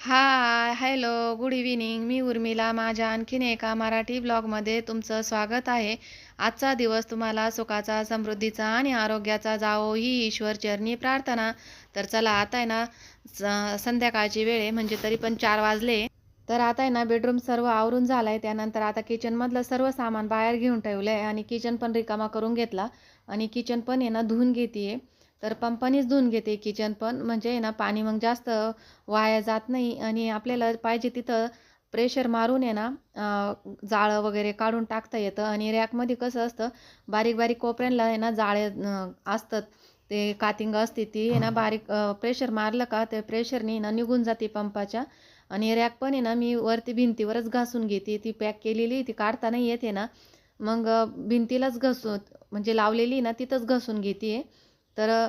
हाय hello good evening मी उर्मिला. माझ्या आणखीन एका मराठी ब्लॉगमध्ये तुमचं स्वागत आहे. आजचा दिवस तुम्हाला सुखाचा समृद्धीचा आणि आरोग्याचा जावो ही ईश्वर चरणी प्रार्थना. तर चला आता आहे ना स- संध्याकाळची वेळ आहे म्हणजे तरी पण चार वाजले. तर आता आहे ना बेडरूम सर्व आवरून झालाय. त्यानंतर आता किचनमधलं सर्व सामान बाहेर घेऊन ठेवलं आहे आणि किचन पण रिकामा करून घेतला. आणि किचन पण आहे ना धुवून घेते आहे तर पंपानीच धुवून घेते किचन पण. म्हणजे आहे ना पाणी मग जास्त वाया जात नाही आणि आपल्याला पाहिजे तिथं प्रेशर मारून आहे ना जाळं वगैरे काढून टाकता येतं. आणि रॅकमध्ये कसं असतं बारीक बारीक कोपऱ्यांना आहे ना जाळे असतात. ते कातिंग असते ती आहे ना बारीक प्रेशर मारलं का ते प्रेशरनी ना निघून जाते पंपाच्या. आणि रॅक पण आहे ना मी वरती भिंतीवरच घासून घेते. ती पॅक केलेली ती काढता नाही येते ना. मग भिंतीलाच घसून म्हणजे लावलेली ना तिथंच घसून घेते. तर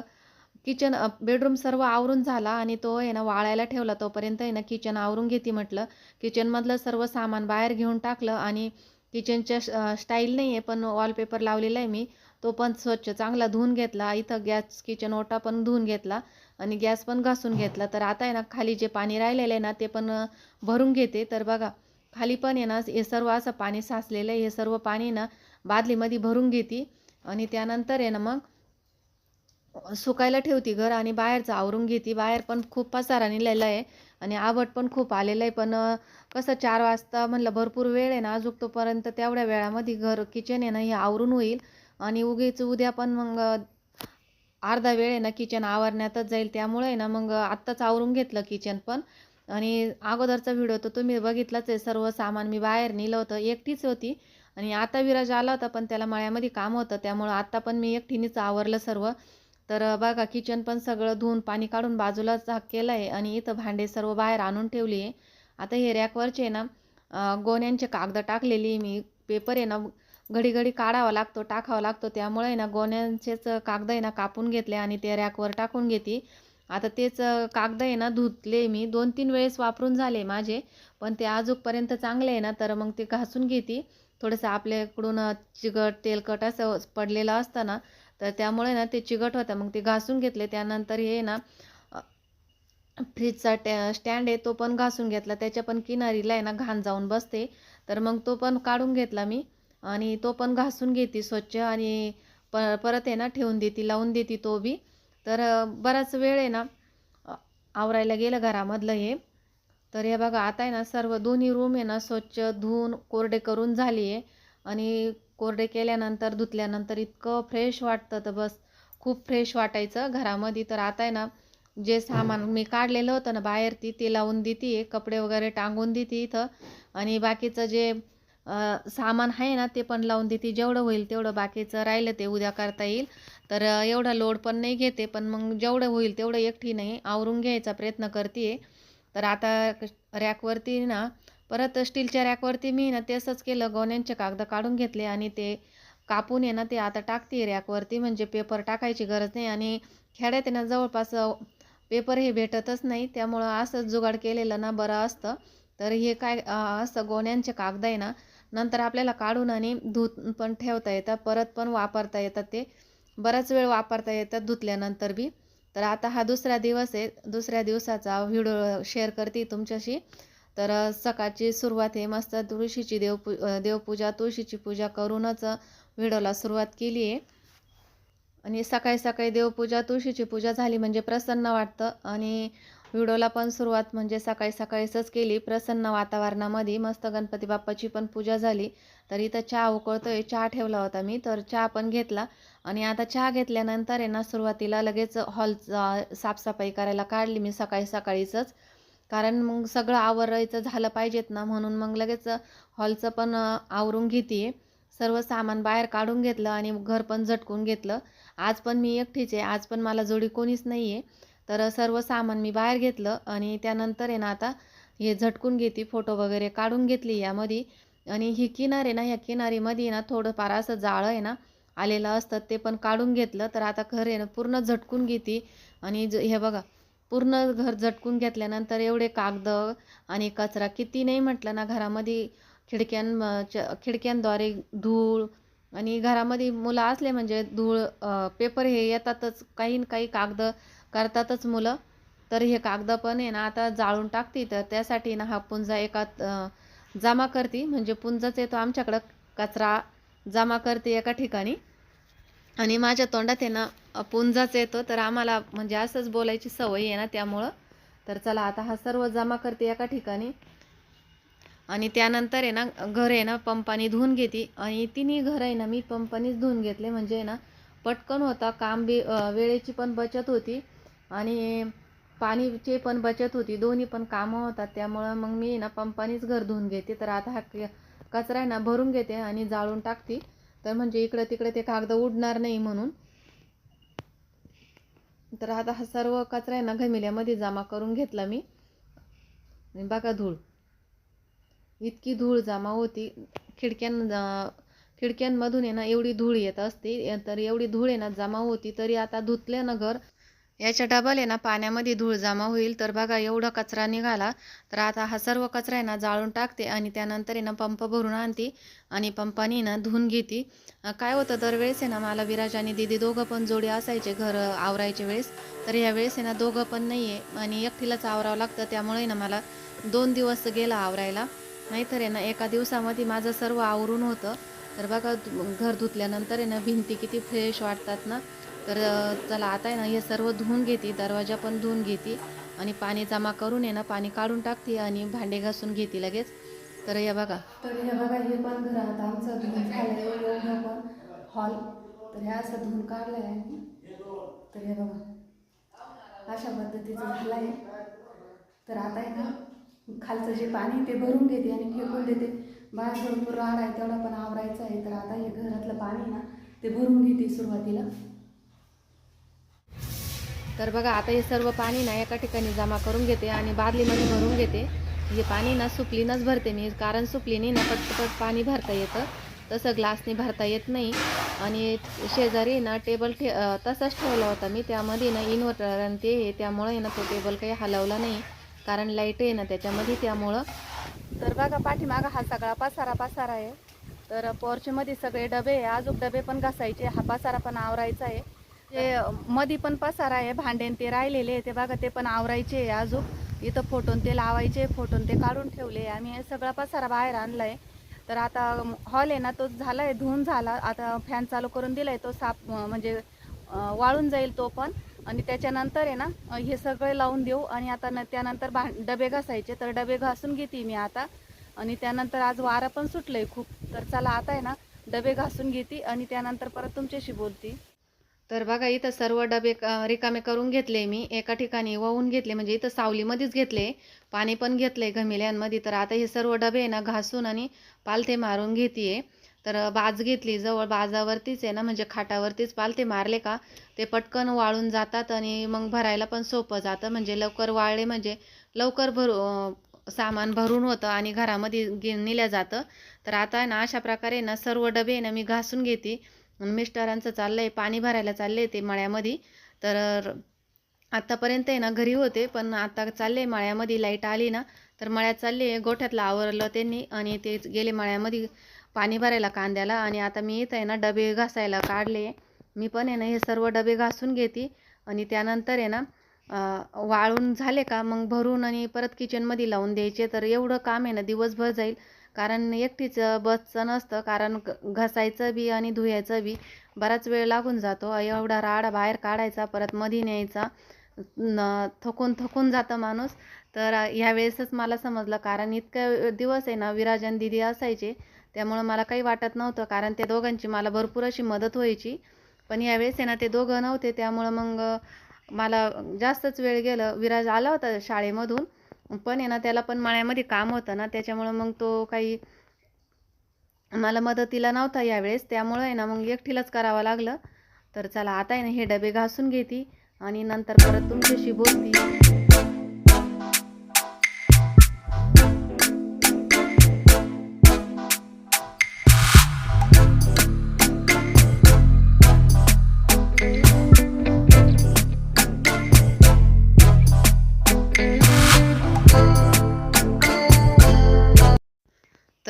किचन बेडरूम सर्व आवरून झाला आणि तो आहे ना वाळायला ठेवला. तोपर्यंत आहे ना किचन आवरून घेते म्हटलं. किचनमधलं सर्व सामान बाहेर घेऊन टाकलं आणि किचनच्या स्टाईल नाही आहे पण वॉलपेपर लावलेला आहे मी. तो पण स्वच्छ चांगला धुवून घेतला. इथं गॅस किचन ओटा पण धुवून घेतला आणि गॅस पण घासून घेतला. तर आता आहे ना खाली जे पाणी राहिलेलं आहे ना ते पण भरून घेते. तर बघा खाली पण आहे ना हे सर्व असं पाणी साचलेलं आहे. हे सर्व पाणी ना बादलीमध्ये भरून घेते आणि त्यानंतर आहे ना मग सुकायला ठेवती घर आणि बाहेरचं आवरून घेते. बाहेर पण खूप पसारा निघालेला आहे आणि आवड पण खूप आलेलं आहे. पण कसं चार वाजता म्हणलं भरपूर वेळ आहे ना अजून तोपर्यंत तेवढ्या वेळामध्ये घर किचन आहे ना हे आवरून होईल. आणि उगीच उद्या पण मग अर्धा वेळ आहे ना किचन आवरण्यातच जाईल. त्यामुळे ना मग आत्ताच आवरून घेतलं किचन पण. आणि अगोदरचा व्हिडिओ तर तुम्ही बघितलाच आहे सर्व सामान मी बाहेर नेलं होतं एकटीच होती. आणि आता विराज आला होता पण त्याला मळ्यामध्ये काम होतं. त्यामुळं आत्ता पण मी एकटीनेच आवरलं सर्व. तर बघा किचन पण सगळं धुवून पाणी काढून बाजूला झाक केलं आहे आणि इथं भांडे सर्व बाहेर आणून ठेवली आहे. आता हे रॅकवरचे ना गोण्यांचे कागद टाकलेली मी. पेपर आहे ना घडी घडी काढावा लागतो टाकावा लागतो. त्यामुळे ना गोण्यांचेच कागद आहे ना कापून घेतले आणि ते रॅकवर टाकून घेते. आता तेच कागद आहे ना धुतले मी. दोन तीन वेळेस वापरून झाले माझे पण ते आजूकपर्यंत चांगले आहे ना तर मग ते घासून घेते. थोडंसं आपल्याकडून चिकट तेलकट असं पडलेलं असतं ना तर त्यामुळे ना ते चिकट होतं. मग ते घासून घेतले. त्यानंतर हे ना फ्रीजचा टॅ स्टँड आहे तो पण घासून घेतला. त्याच्या पण किनारीला आहे ना घाण जाऊन बसते. तर मग तो पण काढून घेतला मी. आणि तो पण घासून घेते स्वच्छ आणि प परत आहे ना ठेवून देते लावून देते तो बी. तर बराच वेळ आहे ना आवरायला गेलं घरामधलं हे. तर हे बघा आता आहे ना सर्व दोन्ही रूम आहे ना स्वच्छ धुवून कोरडे करून झाली आहे. आणि कोरडे केल्यानंतर धुतल्यानंतर इतकं फ्रेश वाटतं तर बस. खूप फ्रेश वाटायचं घरामध्ये. तर आता आहे ना जे सामान मी काढलेलं होतं ना बाहेर ती ते लावून देते कपडे वगैरे टांगून देते इथं. आणि बाकीचं जे सामान आहे ना ते पण लावून देते. जेवढं होईल तेवढं बाकीचं राहिलं ते उद्या करता येईल. तर एवढा लोड पण नाही घेते पण मग जेवढं होईल तेवढं एकटी नाही आवरून घ्यायचा प्रयत्न करते तर आता रॅकवरती ना परत स्टीलच्या रॅकवरती मी ना तसंच केलं गोण्यांचे कागद काढून घेतले आणि ते कापून आहे ना ते आता टाकते रॅकवरती म्हणजे पेपर टाकायची गरज नाही आणि खेड्यात आहे ना जवळपास पेपर हे भेटतच नाही त्यामुळं असंच जुगाड केलेलं ना बरं असतं. तर हे काय असं गोण्यांचे कागद आहे ना नंतर आपल्याला काढून आणि धुत पण ठेवता येतात परत पण वापरता येतात ते. बराच वेळ वापरता येतात धुतल्यानंतर बी. तर आता हा दुसरा दिवस आहे दुसऱ्या दिवसाचा व्हिडिओ शेअर करते तुमच्याशी. तर सकाळची सुरुवात हे मस्त तुळशीची देवपू देवपूजा तुळशीची पूजा करूनच व्हिडिओला सुरुवात केली आहे. आणि सकाळी सकाळी देवपूजा तुळशीची पूजा झाली म्हणजे प्रसन्न वाटतं. आणि व्हिडिओला पण सुरुवात म्हणजे सकाळी सकाळीच केली. प्रसन्न वातावरणामध्ये मस्त गणपती बाप्पाची पण पूजा झाली. तर इथं चहा उकळतोय. चहा ठेवला होता मी तर चहा पण घेतला. आणि आता चहा घेतल्यानंतर आहे ना सुरुवातीला लगेच हॉलचा साफसफाई करायला काढली मी सकाळी सकाळीचंच कारण मग सगळं आवरायचं झालं पाहिजेत ना म्हणून मग लगेच हॉलचं पण आवरून घेते. सर्व सामान बाहेर काढून घेतलं आणि घर पण झटकून घेतलं. आज पण मी एकटीच आहे आज पण मला जोडी कोणीच नाही आहे तर सर्व सामान मी बाहेर घेतलं आणि त्यानंतर आहे ना आता हे झटकून घेते फोटो वगैरे काढून घेतली यामध्ये. आणि ही किनार आहे ना ह्या किनारीमध्ये ना थोडंफार असं जाळं आहे ना आलेलं असतं ते पण काढून घेतलं. तर आता घर आहे ना पूर्ण झटकून घेते. आणि ज हे बघा पूर्ण घर झटकून घेतल्यानंतर एवढे कागद आणि कचरा किती नाही म्हटलं ना घरामध्ये खिडक्यां खिडक्यांद्वारे धूळ आणि घरामध्ये मुलं असले म्हणजे धूळ पेपर हे येतातच काही काही कागद करतातच मुलं. तर हे कागद पण आहे ना आता जाळून टाकते. तर त्यासाठी ना हा पुंजा एका जमा करते. म्हणजे पुंजाच येतो आमच्याकडं कचरा जमा करते एका ठिकाणी. आणि माझ्या तोंडात आहे ना पुंजाच येतो. तर आम्हाला म्हणजे असंच बोलायची सवय आहे ना त्यामुळं. तर चला आता हा सर्व जमा करते एका ठिकाणी. आणि त्यानंतर आहे ना घर आहे ना पंपाने धुवून घेते. आणि तिन्ही घर आहे ना मी पंपानेच धुवून घेतले. म्हणजे आहे ना पटकन होता. काम बी वेळेची पण बचत होती. आणि पाणीची पण बचत होती. दोन्ही पण कामं होतात. त्यामुळं मग मी ना पंपानेच घर धुवून घेते. तर आता हा क- कचरा आहे ना भरून घेते आणि जाळून टाकते. तर म्हणजे इकडं तिकडे ते कागद उडणार नाही म्हणून. तर आता हा सर्व कचरा आहे ना घमिल्यामध्ये जमा करून घेतला मी. आणि बघा धूळ. इतकी धूळ जमा होती. खिडक्यां खिडक्यांमधून आहे ना एवढी धूळ येत असते. तर एवढी धूळ आहे ना जमा होती तरी आता धुतले ना घर याच्या डबल आहे ना पाण्यामध्ये धूळ जमा होईल. तर बघा एवढा कचरा निघाला तर आता हा सर्व कचरा आहे ना जाळून टाकते आणि त्यानंतर आहे ना पंप भरून आणते आणि पंपाने ना धुवून घेते. काय होतं दरवेळेस आहे ना मला विराज आणि दिदी दोघं पण जोडी असायचे घर आवरायच्या वेळेस. तर यावेळेस आहे ना दोघं पण नाही आहे आणि एकटीलाच आवरावं लागतं. त्यामुळे ना मला दोन दिवस गेला आवरायला. नाहीतर आहे ना एका दिवसामध्ये माझं सर्व आवरून होतं. तर बघा घर धुतल्यानंतर आहे ना भिंती किती फ्रेश वाटतात ना. तर चला आता आहे ना हे सर्व धुवून घेते दरवाजा पण धुवून घेते आणि पाणी जमा करून आहे ना पाणी काढून टाकते आणि भांडे घासून घेते लगेच. तर हे बघा. तर हे बघा हे पण घर आता आमचं धुवून झालं पण हॉल तर हे असं धुवून काढलं आहे तर हे बघा. अशा पद्धतीचं झालं आहे तर आता आहे ना खालचं जे पाणी ते भरून घेते आणि फेकून देते. बाहेर भरपूर राहणार आहे तेवढा पण आवरायचं आहे. तर आता हे घरातलं पाणी ना ते भरून घेते सुरुवातीला. तर बघा आता हे सर्व पाणी ना एका ठिकाणी जमा करून घेते आणि बादलीमध्ये भरून घेते. हे पाणी ना सुपलीनंच भरते मी कारण सुपलीने ना पटपट पाणी भरता येतं. तसं ग्लासने भरता येत नाही. आणि शेजारी ना टेबल ठे तसाच ठेवला होता मी त्यामध्ये ना इन्व्हर्टर आणि ते आहे त्यामुळे ना तो टेबल काही हलवला नाही कारण लाइट आहे ना त्याच्यामध्ये त्यामुळं. तर बघा पाठीमागं हा सगळा पासारा पासारा आहे. तर पोर्चमध्ये सगळे डबे आहे अजून डबे पण घासायचे हा पासारा पण आवरायचा आहे. ते मधी पण पसारा आहे भांडेन ते राहिलेले आहे ते बघा ते पण आवरायचे आहे अजून. इथं फोटोन ते लावायचे फोटोन ते काढून ठेवले आम्ही सगळा पसारा बाहेर आणला आहे तर आता हॉल आहे ना तो झाला आहे धुवून झाला. आता फॅन चालू करून दिला आहे तो साफ म्हणजे वाळून जाईल तो पण. आणि त्याच्यानंतर आहे ना हे सगळे लावून देऊ. आणि आता न त्यानंतर भा डबे घासायचे. तर डबे घासून घेते मी आता. आणि त्यानंतर आज वारा पण सुटलंय खूप. तर चला आता आहे ना डबे घासून घेते. आणि त्यानंतर परत तुमच्याशी बोलते. तर बघा इथं सर्व डबे रिकामे करून घेतले मी. एका ठिकाणी वाहून घेतले म्हणजे इथं सावलीमध्येच घेतले. पाणी पण घेतले घमिल्यांमध्ये. तर आता हे सर्व डबे आहे ना घासून आणि पालथे मारून घेते तर बाज घेतली. जवळ बाजावरतीच आहे ना म्हणजे खाटावरतीच पालथे मारले का ते पटकन वाळून जातात आणि मग भरायला पण सोपं जातं. म्हणजे लवकर वाळले म्हणजे लवकर भरू सामान भरून होतं आणि घरामध्ये गे नेल्या जातं. तर आता आहे ना अशा प्रकारे ना सर्व डबे ना मी घासून घेते. म्हणून मिस्टरांचं चाललंय पाणी भरायला चालले ते मळ्यामध्ये. तर आत्तापर्यंत आहे ना घरी होते पण आता चालले मळ्यामध्ये लाइट आली ना तर मळ्यात चालले गोठ्यातलं आवरलं त्यांनी आणि ते गेले मळ्यामध्ये पाणी भरायला कांद्याला. आणि आता मी इथं आहे ना डबे घासायला काढले. मी पण आहे ना हे सर्व डबे घासून घेते. आणि त्यानंतर आहे ना वाळून झाले का मग भरून आणि परत किचनमध्ये लावून द्यायचे. तर एवढं काम आहे ना दिवसभर जाईल. कारण एकटीचं बसचं नसतं कारण घसायचं बी आणि धुयायचं बी बराच वेळ लागून जातो. एवढा राडा बाहेर काढायचा परत मध्ये न्यायचा न थकून थकून जातं माणूस. तर ह्यावेळेसच मला समजलं कारण इतकं दिवस आहे ना विराजन दिदी असायचे त्यामुळं मला काही वाटत नव्हतं कारण त्या दोघांची मला भरपूर अशी मदत व्हायची. पण यावेळेस आहे ना ते दोघं नव्हते त्यामुळं मग मला जास्तच वेळ गेलं. विराज आला होता शाळेमधून पण आहे ना त्याला पण माळ्यामध्ये काम होतं ना त्याच्यामुळं मग तो काही मला मदतीला नव्हता यावेळेस. त्यामुळं आहे ना मग एकटीलाच करावं लागलं. तर चला आता आहे ना हे डबे घासून घेते आणि नंतर परत तुमच्याशी बोलते.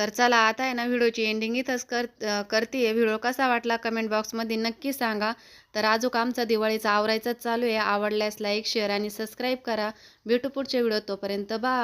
तर चला आता आहे ना व्हिडिओची एंडिंग इथंच कर करते व्हिडिओ कसा वाटला कमेंट बॉक्समध्ये नक्की सांगा. तर आजूक आमचा दिवाळीचा आवरायचाच चालू आहे. आवडल्यास लाईक शेअर आणि सबस्क्राईब करा. भेटू पुढचे व्हिडिओ तोपर्यंत बाय